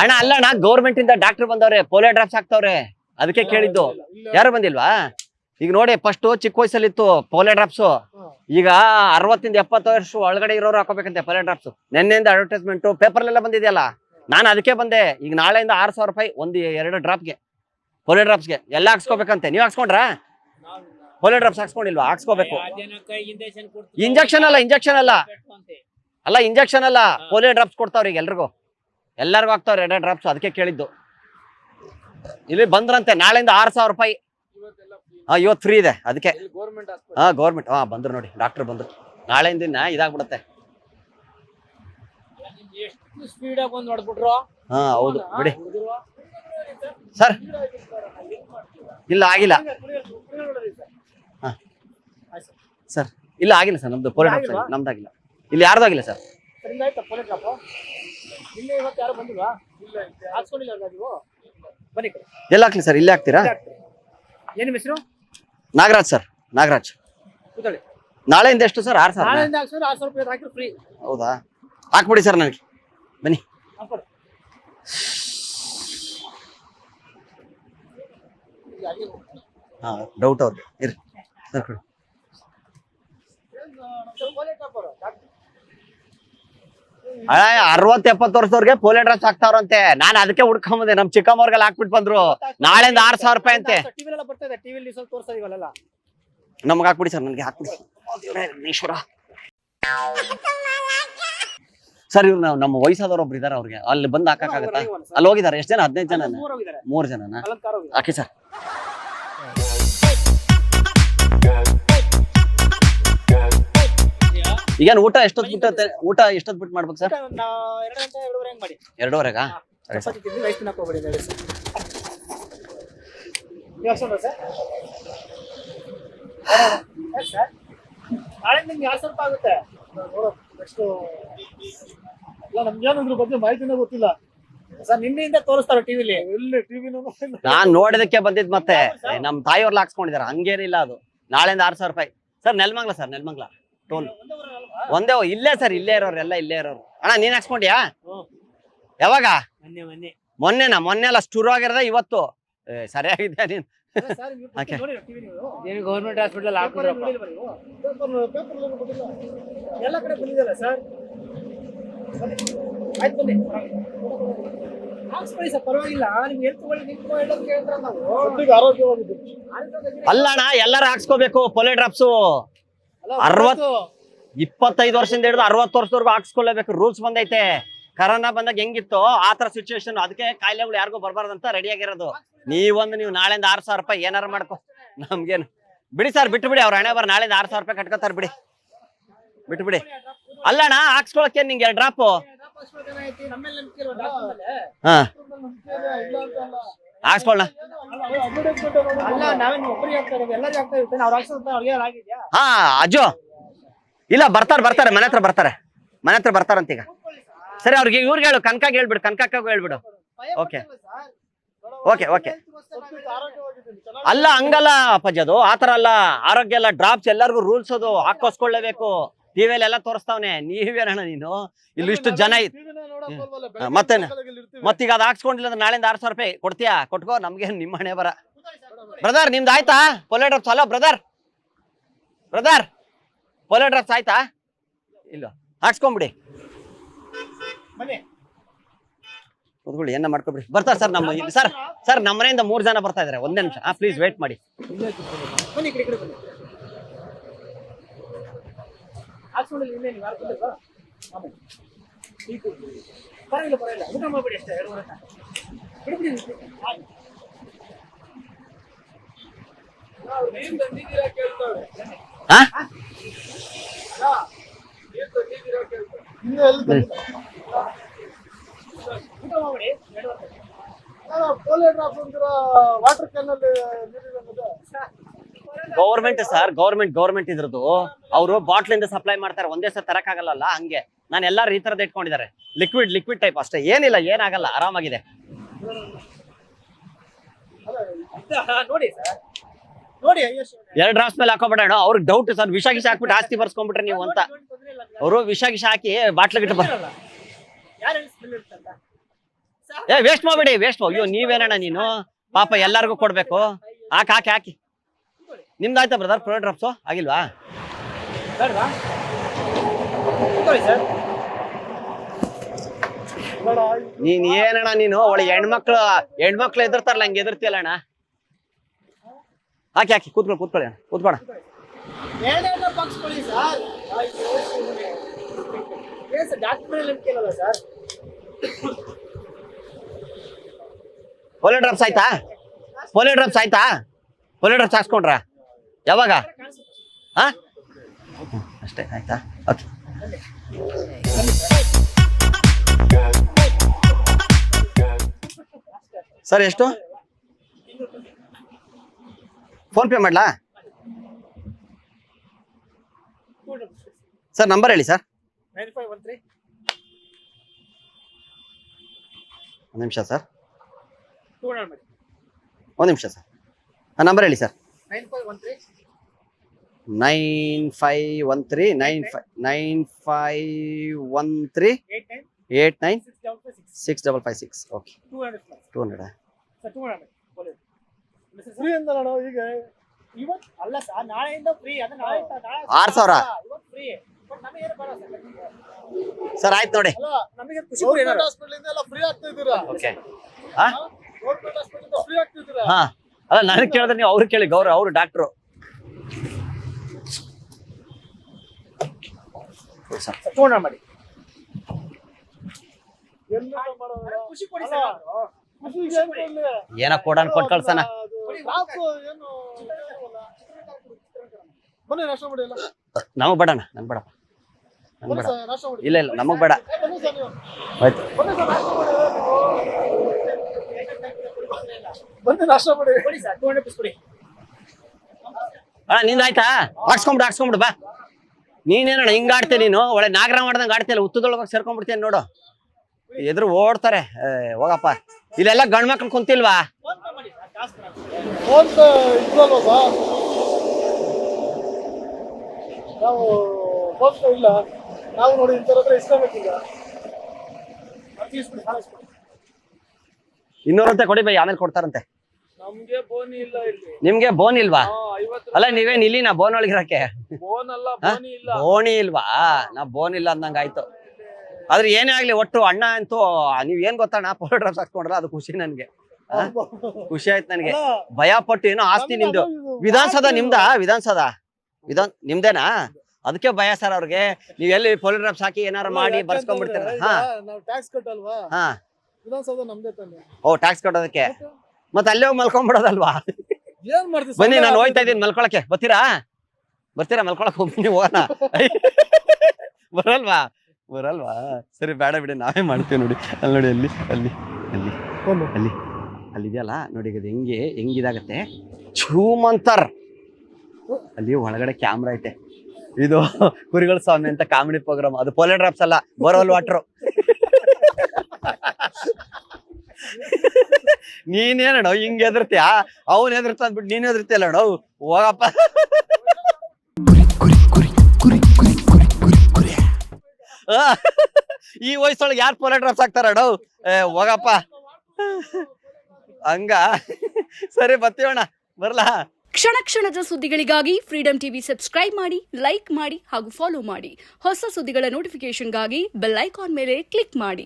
ಅಣ್ಣ ಅಲ್ಲಣ್ಣ ಗೌರ್ಮೆಂಟ್ ಇಂದ ಡಾಕ್ಟರ್ ಬಂದವ್ರೆ ಪೋಲಿಯೋ ಡ್ರಾಪ್ಸ್ ಹಾಕ್ತವ್ರೆ. ಅದಕ್ಕೆ ಕೇಳಿದ್ದು. ಯಾರು ಬಂದಿಲ್ವಾ? ಈಗ ನೋಡಿ ಫಸ್ಟ್ ಚಿಕ್ಕ ವಯಸ್ಸಲ್ಲಿತ್ತು ಪೋಲಿಯೋ ಡ್ರಾಪ್ಸ್ ಈಗ ಅರವತ್ತಿಂದ ಎಪ್ಪತ್ತು ವರ್ಷ ಒಳಗಡೆ ಇರೋರು ಹಾಕೋಬೇಕಂತೆ ಪೋಲಿಯೋ ಡ್ರಾಪ್ಸ್ ನಿನ್ನೆಯಿಂದ ಅಡ್ವರ್ಟೈಸ್ಮೆಂಟ್ ಪೇಪರ್ಲೆಲ್ಲ ಬಂದಿದೆಯಲ್ಲ? ನಾನು ಅದಕ್ಕೆ ಬಂದೆ. ಈಗ ನಾಳೆಯಿಂದ ಆರು ಸಾವಿರ ರೂಪಾಯಿ ಒಂದು ಎರಡು ಡ್ರಾಪ್ಗೆ ಪೋಲಿಯೋ ಡ್ರಾಪ್ಸ್ಗೆ ಎಲ್ಲ ಹಾಕ್ಸ್ಕೋಬೇಕಂತೆ. ನೀವು ಹಾಕ್ಸ್ಕೊಂಡ್ರ? ಪೋಲಿಯೋ ಡ್ರಾಪ್ಸ್ ಹಾಕ್ಸ್ಕೊಂಡಿಲ್ವಾ? ಹಾಕ್ಸ್ಕೋಬೇಕು. ಇಂಜೆಕ್ಷನ್ ಅಲ್ಲ ಇಂಜೆಕ್ಷನ್ ಅಲ್ಲ. ಅಲ್ಲ ಇಂಜೆಕ್ಷನ್ ಅಲ್ಲ. ಪೋಲಿಯೋ ಡ್ರಾಪ್ಸ್ ಕೊಡ್ತಾವ್ರಿ ಈಗ ಎಲ್ರಿಗೂ. ಎಲ್ಲರಿಗೂ ಆಗ್ತಾವ್ರಿ ಎರಡೇ ಡ್ರಾಪ್ಸ್ ಅದಕ್ಕೆ ಕೇಳಿದ್ದು. ಇಲ್ಲಿ ಬಂದ್ರಂತೆ ನಾಳೆಯಿಂದ ಆರು ಸಾವಿರ ರೂಪಾಯಿ. ಹಾಂ ಇವತ್ತು ಫ್ರೀ ಇದೆ ಅದಕ್ಕೆ. ಹಾಂ ಗೌರ್ಮೆಂಟ್ ಹಾ ಬಂದ್ರು ನೋಡಿ ಡಾಕ್ಟರ್ ಬಂದ್ರು. ನಾಳೆಯಿಂದ ಇದಾಗ್ಬಿಡತ್ತೆ. ಹಾ ಹೌದು ಬಿಡಿ. ಸರ್. ಇಲ್ಲ ಆಗಿಲ್ಲ. ಹಾ. ಸರ್. ಇಲ್ಲ ಆಗಿಲ್ಲ ಸರ್ ನಮ್ದು ಪೋಲಿಯೋ ಡ್ರಾಪ್ಸ್? ನಮ್ದಾಗಿಲ್ಲ. ಇಲ್ಲಿ ಯಾರ್ದು ಆಗಿಲ್ಲ ಸರ್? ಎಲ್ಲ ಹಾಕ್ಲಿ ಸರ್? ಇಲ್ಲೇ ಹಾಕ್ತೀರಾ? ಏನು ಹೆಸರು? ನಾಗರಾಜ್ ಸರ್ ನಾಗರಾಜ್. ನಾಳೆಯಿಂದ ಎಷ್ಟು ಸರ್? ಆರು ಸಾವಿರ ಹೌದಾ? ಹಾಕ್ಬಿಡಿ ಸರ್ ನನಗೆ. ಬನ್ನಿ. ಹಾಂ ಹಾ ಡೌಟ್ ಅವ್ರಿ ಇರಿ ಸರ್ ಕೊಡಿ ಅರವತ್ತು ಎಪ್ಪತ್ತು ವರ್ಷದವ್ರಿಗೆ ಪೋಲಿಯೋ ಡ್ರಾಪ್ಸ್ ಹಾಕ್ತಾವ್ರಂತೆ. ನಾನು ಅದಕ್ಕೆ ಹುಡ್ಕೊಂಬಂದೆ ನಮ್ ಚಿಕ್ಕಮ್ಮವ್ರಿಗೆಲ್ಲ ಹಾಕ್ಬಿಟ್ ಬಂದ್ರು. ನಾಳೆಯಿಂದ ಆರ್ ಸಾವಿರ ರೂಪಾಯಿ ಅಂತೆ. ನಮ್ಗೆ ಹಾಕ್ಬಿಡಿ ಸರ್ ನನ್ಗೆ ಹಾಕ್ಬಿಡಿ. ಈಶ್ವರ. ಸರ್ ಇವ್ರು ನಾವು ನಮ್ಮ ವಯಸ್ಸಾದವ್ರು ಒಬ್ರು ಇದಾರೆ ಅವ್ರಿಗೆ. ಅಲ್ಲಿ ಬಂದು ಹಾಕಕ್ಕಾಗತ್ತಾ? ಅಲ್ಲಿ ಹೋಗಿದ್ದಾರೆ ಎಷ್ಟು ಜನ? ಹದಿನೈದು ಜನ? ಮೂರು ಕಾರ್ ಹಾಕಿ ಸರ್. ಈಗೇನು ಊಟ ಎಷ್ಟೊತ್ತು ಬಿಟ್ಟು ಊಟ ಎಷ್ಟೊತ್ತು ಬಿಟ್ಟು ಮಾಡ್ಬೇಕು ಸರ್ ಎರಡು ಗಂಟೆ ಎರಡೂವರೆ ಹಂಗ್ ಮಾಡಿ. ಎರಡೂವರೆಗಾ? ಸರಿ ಸರ್ ಚಪಾತಿ ತಿಂದು ರೈಸ್ ತಿನ್ನಕ್ ಹೋಗ್ಬೇಡಿ ಹೇಳಿ ಸರ್ ನೀವು ಹಾಕ್ಸೋಣ ಸರ್ ಯಾಕ್ ಸರ್ ನಾಳೆ ನಿಮ್ಗೆ ಯಾವ ಸ್ವಲ್ಪ ಆಗುತ್ತೆ. ನೋಡೋ ನೆಕ್ಸ್ಟ್ ಇಲ್ಲ ನಮ್ಗೇನು ಇದ್ರ ಬಗ್ಗೆ ಮಾಹಿತಿನೇ ಗೊತ್ತಿಲ್ಲ. ಸರ್ ನಿನ್ನೆಯಿಂದ ತೋರಿಸ್ತಾರೆ ಟಿವಿಲಿ ಟಿವಿನೂ ನಾನ್ ನೋಡಿದಕ್ಕೆ ಬಂದಿದ್ ಮತ್ತೆ. ನಮ್ ತಾಯಿಯವ್ರಲ್ಲ ಹಾಕ್ಸ್ಕೊಂಡಿದಾರೆ ಹಂಗೇನಿಲ್ಲ ಅದು. ನಾಳೆಯಿಂದ ಆರ್ ಸಾವಿರ ರೂಪಾಯಿ. Sir Nelamangala sir Nelamangala. Toll ಒಂದೇ ಇಲ್ಲೇ ಸರ್ ಇಲ್ಲೇ ಇರೋರು ಎಲ್ಲ ಇಲ್ಲೇ ಇರೋರು. ಅಣ್ಣ ನೀನ್ ಹಾಕ್ಸ್ಕೊಂಡ್ಯಾ. ಯಾವಾಗ? ಮೊನ್ನೆ ಮೊನ್ನೆ. ಮೊನ್ನೆನಾ? ಮೊನ್ನೆ ಎಲ್ಲ ಸ್ಟೂರ್ ಆಗಿರೋದ ಇವತ್ತು. ಸರಿಯಾಗಿದೆ ನೀನ್. ಗೌರ್ಮೆಂಟ್ ಹಾಸ್ಪಿಟಲ್ ಎಲ್ಲ ಕಡೆ ಬಂದಿದಲ್ಲ ಸರ್? ಆಯ್ತು ಬನ್ನಿ. ಅಲ್ಲಣ್ಣ ಎಲ್ಲರೂ ಹಾಕ್ಸ್ಕೋಬೇಕು. ಪೊಲೆ ಡ್ರಾಪ್ಸು ಅರವತ್ತು. ಇಪ್ಪತ್ತೈದು ವರ್ಷದಿಂದ ಹಿಡಿದು ಅರವತ್ತು ವರ್ಷದವರೆಗೂ ಹಾಕ್ಸ್ಕೊಳ್ಳೇಬೇಕು. ರೂಲ್ಸ್ ಬಂದೈತೆ. ಕರೋನಾ ಬಂದಾಗ ಹೆಂಗಿತ್ತು? ಆ ತರ ಸಿಚುವೇಶನ್ ಅದಕ್ಕೆ ಕಾಯಿಲೆಗಳು ಯಾರಿಗೂ ಬರಬಾರ್ದಂತ ರೆಡಿ ಆಗಿರೋದು. ನೀವೊಂದು ನೀವು ನಾಳೆಯಿಂದ ಆರು ಸಾವಿರ ರೂಪಾಯಿ ಏನಾರು ಮಾಡ್ಕೊ. ನಮ್ಗೇನು. ಬಿಡಿ ಸರ್ ಬಿಟ್ಟು ಬಿಡಿ. ಅವ್ರ ಹಣೆ ಬರ ನಾಳೆಯಿಂದ ಆರು ಸಾವಿರ ರೂಪಾಯಿ ಕಟ್ಕೋತಾರೆ ಬಿಡಿ. ಬಿಟ್ಟು ಬಿಡಿ. ಅಲ್ಲಣ್ಣ ಹಾಕ್ಸ್ಕೊಳಕ್ಕೆ ನಿಂಗೆ? ಎರಡು ಡ್ರಾಪು ನಮ್ಮೆಲ್ಲ? ನಂಬಿಕೆ ಇಲ್ವಾ ಡಾಕ್ಟರ್ ಮೇಲೆ? ಹಾ ಹಾಕ್ಸ್ಕೊಳ್ಳ ಹಾ ಅಜ್ಜು. ಇಲ್ಲ ಬರ್ತಾರೆ ಬರ್ತಾರೆ. ಮನೆ ಹತ್ರ ಬರ್ತಾರೆ. ಮನೆ ಹತ್ರ ಬರ್ತಾರಂತೀಗ. ಸರಿ ಅವ್ರಿಗೆ ಇವ್ರಿಗೆ ಹೇಳು. ಕನಕಾಗ ಹೇಳ್ಬಿಡು. ಕನಕಕ್ಕಾಗೂ ಹೇಳ್ಬಿಡು. ಓಕೆ. Okay okay. ಅಲ್ಲ ಹಂಗಲ್ಲ ಅಪ್ಪಾಜಿ ಅದು. ಆತರ ಅಲ್ಲ ಆರೋಗ್ಯ ಎಲ್ಲ ಡ್ರಾಪ್ಸ್ ಎಲ್ಲರಿಗೂ ರೂಲ್ಸ್ ಅದು. ಹಾಕೋಸ್ಕೊಳ್ಳೇಬೇಕು ಟಿವಿಯಲ್ಲಿ ಎಲ್ಲ ತೋರಿಸ್ತಾವನೆ. ನೀವೇನಣ್ಣ ನೀನು? ಇಲ್ಲಿ ಇಷ್ಟು ಜನ ಇತ್ತು ಮತ್ತೆ? ಮತ್ತೀಗ ಅದು ಹಾಕ್ಸ್ಕೊಂಡಿಲ್ಲ ಅಂದ್ರೆ ನಾಳೆಯಿಂದ ಆರು ಸಾವಿರ ರೂಪಾಯಿ ಕೊಡ್ತೀಯಾ? ಕೊಟ್ಕೋ, ನಮ್ಗೆ ನಿಮ್ಮ ಹಣೆ ಬರ. ಬ್ರದರ್, ನಿಮ್ದು ಆಯ್ತಾ? ಪೊಲೆ ಡ್ರಾಪ್ಸ್ ಅಲ್ಲ ಬ್ರದರ್. ಬ್ರದರ್ ಪೊಲೆ ಡ್ರಾಪ್ಸ್ ಆಯ್ತಾ? ಇಲ್ಲ ಹಾಕ್ಸ್ಕೊಂಬಿಡಿ. ಕೂತ್ಕೊಳ್ಳಿ ಏನ ಮಾಡ್ಕೊಬಿಡಿ. ಬರ್ತಾರೆ ಸರ್ ನಮ್ಮ ಸರ್ ಸರ್ ನಮ್ಮನೆಯಿಂದ ಮೂರು ಜನ ಬರ್ತಾ ಇದಾರೆ. ಒಂದೇ ನಿಮಿಷ. ಪ್ಲೀಸ್ ವೇಟ್ ಮಾಡಿ ಬನ್ನಿ ಈ ಕಡೆ ಈ ಕಡೆ ಬನ್ನಿ ಹಾಕ್ಸ್ಕೊಂಡಿಲ್ಲ ಇನ್ನೇ ನೀವು ಯಾರು ಬಂದಿಲ್ವಾ ಆಮೇಲೆ ಟೀ ಕುಡ್ದು. ಪರವಾಗಿಲ್ಲ ಪರವಾಗಿಲ್ಲ ಊಟ ಮಾಡ್ಬಿಡಿ ಅಷ್ಟೇ ಎರಡು ಗಂಟೆ ಬಿಡ್ಬಿಡಿ ಆಯ್ತು. ಹಾ ಊಟ ಮಾಡ್ಬಿಡಿ ಎರಡು ಗಂಟೆ ಪೋಲಿಯೋ ಡ್ರಾಪ್ಸ್ ಅಂತೀರ ವಾಟರ್ ಕ್ಯಾನ್ ಅಲ್ಲಿ ಗೌರ್ಮೆಂಟ್ ಸರ್ ಗೌರ್ಮೆಂಟ್ ಗೌರ್ಮೆಂಟ್ ಇದ್ರದ್ದು. ಅವರು ಬಾಟ್ಲಿಂದ ಸಪ್ಲೈ ಮಾಡ್ತಾರೆ. ಒಂದೇ ಸಲ ತರಕಾಗಲ್ಲ ಹಂಗೆ. ನಾನು ಎಲ್ಲಾರು ಈ ತರದ ಇಟ್ಕೊಂಡಿದ್ದಾರೆ. ಲಿಕ್ವಿಡ್ ಲಿಕ್ವಿಡ್ ಟೈಪ್ ಅಷ್ಟೇ. ಏನಿಲ್ಲ ಏನಾಗಲ್ಲ. ಆರಾಮಾಗಿದೆ. ಸರ್ ಎರಡು ಡ್ರಾಪ್ಸ್ ಮೇಲೆ ಹಾಕೋಬೇಡ ಅವ್ರಿಗೆ ಡೌಟ್ ಸರ್ ವಿಷ ಗಿಷ ಹಾಕ್ಬಿಟ್ಟು ಆಸ್ತಿ ಬರ್ಸ್ಕೊಂಡ್ಬಿಟ್ರೆ ನೀವು ಅಂತ. ಅವರು ವಿಷ ಗಿಷ ಹಾಕಿ ಬಾಟ್ಲ್ ಗಿಟ್ಟು ಬರ್ ಯಾರು ಹೇಳಿ ಸ್ಮೆಲ್ ಇರುತ್ತಂತ ಏ ವೇಸ್ಟ್ ಮಾಡ್ಬೇಡಿ ವೇಸ್ಟ್ ಅಯ್ಯೋ ನೀವೇನಣ್ಣ ನೀನು? ಪಾಪ ಎಲ್ಲಾರ್ಗೂ ಕೊಡ್ಬೇಕು. ಹಾಕಿ ಹಾಕಿ ಹಾಕಿ. ನಿಮ್ದಾಯ್ತಾ ಬ್ರದರ್ ಪ್ರೊಡಕ್ಟ್ ಡ್ರಾಪ್ಸು ಆಗಿಲ್ವಾ? ನೀನ್ ಏನಣ್ಣ ನೀನು? ಒಳ್ಳೆ ಹೆಣ್ಮಕ್ಳು ಹೆಣ್ಮಕ್ಳು ಎದುರ್ತಾರಲ್ಲ ಹಂಗೆ ಎದುರ್ತಿಯಲ್ಲ ಅಣ್ಣ? ಹಾಕಿ ಹಾಕಿ ಕೂತ್ಕೊಳ್ಳಿ ಕೂತ್ಕೊಳ್ಳಿ ಅಣ್ಣ. ಕೂತ್ಕೋಣ ಪೋಲಿಯೋ ಡ್ರಾಪ್ಸ್ ಆಯ್ತಾ? ಪೋಲಿಯೋ ಡ್ರಾಪ್ಸ್ ಆಯ್ತಾ? ಪೋಲಿಯೋ ಡ್ರಾಪ್ಸ್ ಹಾಕ್ಸ್ಕೊಂಡ್ರ ಯಾವಾಗ? ಹಾ? ಅಷ್ಟೇ ಆಯ್ತಾ? ಓಕೆ. ಸರ್ ಎಷ್ಟು? ಫೋನ್ ಪೇ ಮಾಡ್ಲಾ? ಸರ್ ನಂಬರ್ ಹೇಳಿ ಸರ್. ಒಂದು ನಿಮಿಷ ಸರ್. ಒಂದು ನಿಮಿಷ ಸರ್. ನಂಬರ್ ಹೇಳಿ sir nine five one three nine five nine five one three eight nine six double five six okay two hundred ಆರು two hundred sir two hundred free ಅಂದಲ್ಲ ಈಗ. ಇವತ್ತು ಅಲ್ಲ ಸರ್ ನಾಳೆಯಿಂದ ಫ್ರೀ ಅದು ನಾಳೆ ನಾಳೆ ಆರ್ ಸಾವಿರ. ಇವತ್ತು ಫ್ರೀ ಬಟ್ ನಮಗೆ ಬೇಡ ಸರ್ ಸರ್ ಆಯ್ತು ನೋಡಿ. ಓಕೆ ಹಾಂ. ಅಲ್ಲ ನನಗೆ ಕೇಳಿದ್ರೆ ನೀವು ಅವ್ರಿಗೆ ಕೇಳಿ ಗೌರವ ಅವರು ಡಾಕ್ಟ್ರು ಮಾಡಿ. ಏನ ಕೊಡ್ಲಿ? ಕೊಟ್ಟು ಕಳ್ಸಣ. ನಮಗ್ ಬೇಡಣ ಬನ್ನಿ ಬೇಡ. ಇಲ್ಲ ಇಲ್ಲ ನಮಗ್ ಬೇಡ. ಆಯ್ತು. ಬನ್ನಿ ಸರ್ ನಾಷ್ಟ ಮಾಡಿ. ಬನ್ನಿ ನಾಷ್ಟ ಕೊಡಿ ಸರ್ ಟೂ ಹಂಡ್ರೆಡ್ ಪೀಸ್ ಕೊಡಿ. ಅಣ್ಣ ನಿಂದ ಆಯ್ತಾ? ಆಡ್ಸ್ಕೊಂಬಿಡು ಆಡ್ಸ್ಕೊಂಬಿಡು ಬಾ. ನೀನೇನಣ್ಣ ಹಿಂಗ್ ಆಡ್ತೀಯ ನೀನು? ಒಳ್ಳೆ ನಾಗರ ಮಾಡ್ದಂಗೆ ಆಡ್ತೀಯಲ್ಲ ಉತ್ತದೊಳಗೆ ಸೇರ್ಕೊಂಡ್ಬಿಡ್ತೀನಿ ನೋಡು. ಎದುರು ಓಡ್ತಾರೆ. ಏ, ಹೋಗಪ್ಪ. ಇಲ್ಲೆಲ್ಲ ಗಂಡ್ ಮಕ್ಳು ಕುಂತಿಲ್ವಾ? ಫೋನ್ ಸರ್ ಫೋನ್ ನಾವು ಇಲ್ಲ. ನಾವು ನೋಡಿ ಇಂಥವ್ರ ಹತ್ರ ಇಸ್ಕೋಬೇಕೀಗ. ಇನ್ನೂರಂತೆ ಕೊಡಿ ಬೈ ಆಮೇಲೆ ಕೊಡ್ತಾರಂತೆ. ನಮ್ಗೆ ಬೋನಿ ಇಲ್ವಾ? ಅಲ್ಲ ನೀವೇನ್ ಇಲ್ಲಿ ನಾ ಬೋನ್ ಒಳಗಿರಕ್ಕೆ ಬೋಣಿ ಇಲ್ವಾ? ನಾ ಬೋನ್ ಇಲ್ಲ ಅಂದಂಗ ಆಯ್ತು. ಆದ್ರೆ ಏನೇ ಆಗ್ಲಿ ಒಟ್ಟು ಅಣ್ಣ ಅಂತೂ ನೀವ್ ಏನ್ ಗೊತ್ತಣ್ಣ ಪೋಲೋ ಡ್ರಾಪ್ಸ್ ಹಾಕ್ಕೊಂಡ್ರಲ್ಲ ಅದು ಖುಷಿ ನನ್ಗೆ. ಖುಷಿ ಆಯ್ತು ನನಗೆ. ಭಯ ಪಟ್ಟು ಏನೋ ಆಸ್ತಿ ನಿಮ್ದು ವಿಧಾನಸೌಧ ನಿಮ್ದ? ವಿಧಾನಸೌಧ? ವಿಧಾನ್ ನಿಮ್ದೇನಾ? ಅದಕ್ಕೆ ಭಯ ಸರ್ ಅವ್ರಿಗೆ. ನೀವ್ ಎಲ್ಲಿ ಪೋಲೋ ಡ್ರಾಪ್ಸ್ ಹಾಕಿ ಏನಾರ ಮಾಡಿ ಬರ್ಸ್ಕೊಂಡ್ಬಿಡ್ತೀರ? ಹಾ. ಓ ಟ್ಯಾಕ್ಸ್ ಕಟ್ಟೋದಕ್ಕೆ? ಮತ್ತೆ ಅಲ್ಲೇ ಹೋಗಿ ಮಲ್ಕೊಂಡ್ಬಿಡೋದಲ್ವಾ ಏನ್ ಮಾಡ್ತೀವಿ ಬನ್ನಿ ನಾನು ಹೋಯ್ತಾ ಇದ್ದೀನಿ ಮಲ್ಕೊಳಕ್ಕೆ. ಬರ್ತೀರಾ? ಬರ್ತೀರಾ? ಮಲ್ಕೊಳಕ್ ಹೋಗ್ತೀನಿ ಹೋಗೋಣ. ಬರಲ್ವಾ? ಬರಲ್ವಾ? ಸರಿ ಬೇಡ ಬಿಡಿ ನಾವೇ ಮಾಡ್ತೀವಿ ನೋಡಿ. ಅಲ್ಲಿ ನೋಡಿ ಅಲ್ಲಿ ಅಲ್ಲಿ ಅಲ್ಲಿ. ಅಲ್ಲಿ ಅಲ್ಲಿದೆಯಲ್ಲ? ನೋಡಿ ಅದು ಹೆಂಗೆ ಹೆಂಗಿದಾಗತ್ತೆ? ಶ್ರೂಮಂತರ್ ಅಲ್ಲಿ ಒಳಗಡೆ ಕ್ಯಾಮ್ರಾ ಐತೆ. ಇದು ಕುರಿಗಳ ಸ್ವಾಮಿ ಅಂತ ಕಾಮಿಡಿ ಪ್ರೋಗ್ರಾಮ್. ಅದು ಪೋಲೆ ಡ್ರಾಪ್ಸ್ ಅಲ್ಲ ಬೋರ್ವೆಲ್ ವಾಟ್ರು. ನೀನೇನಣ್ಣ ಹಿಂಗ್ ಎದುರ್ತೀಯ ಅವನ್ ಎದುರ್ತ ಅಂದ್ಬಿಟ್ಟು ನೀನ್ ಎದರ್ತಿಯಲ್ಲ ನೋವು ಹೋಗಪ್ಪ. ಈ ವಯಸ್ಸೊಳಗೆ ಯಾರು ಪೋಲೆ ಡ್ರಾಪ್ಸ್ ಹಾಕ್ತಾರ ನೋವು ಏ, ಹೋಗಪ್ಪ. ಹಂಗ. ಸರಿ ಬತ್ತೀವಣ್ಣ ಬರ್ಲಾ? ಕ್ಷಣ ಕ್ಷಣದ ಸುದ್ದಿಗಳಿಗಾಗಿ ಫ್ರೀಡಂ ಟಿವಿ ಸಬ್ಸ್ಕ್ರೈಬ್ ಮಾಡಿ ಲೈಕ್ ಮಾಡಿ ಹಾಗೂ ಫಾಲೋ ಮಾಡಿ. ಹೊಸ ಸುದ್ದಿಗಳ ನೋಟಿಫಿಕೇಶನ್ಗಾಗಿ ಬೆಲ್ ಐಕಾನ್ ಮೇಲೆ ಕ್ಲಿಕ್ ಮಾಡಿ.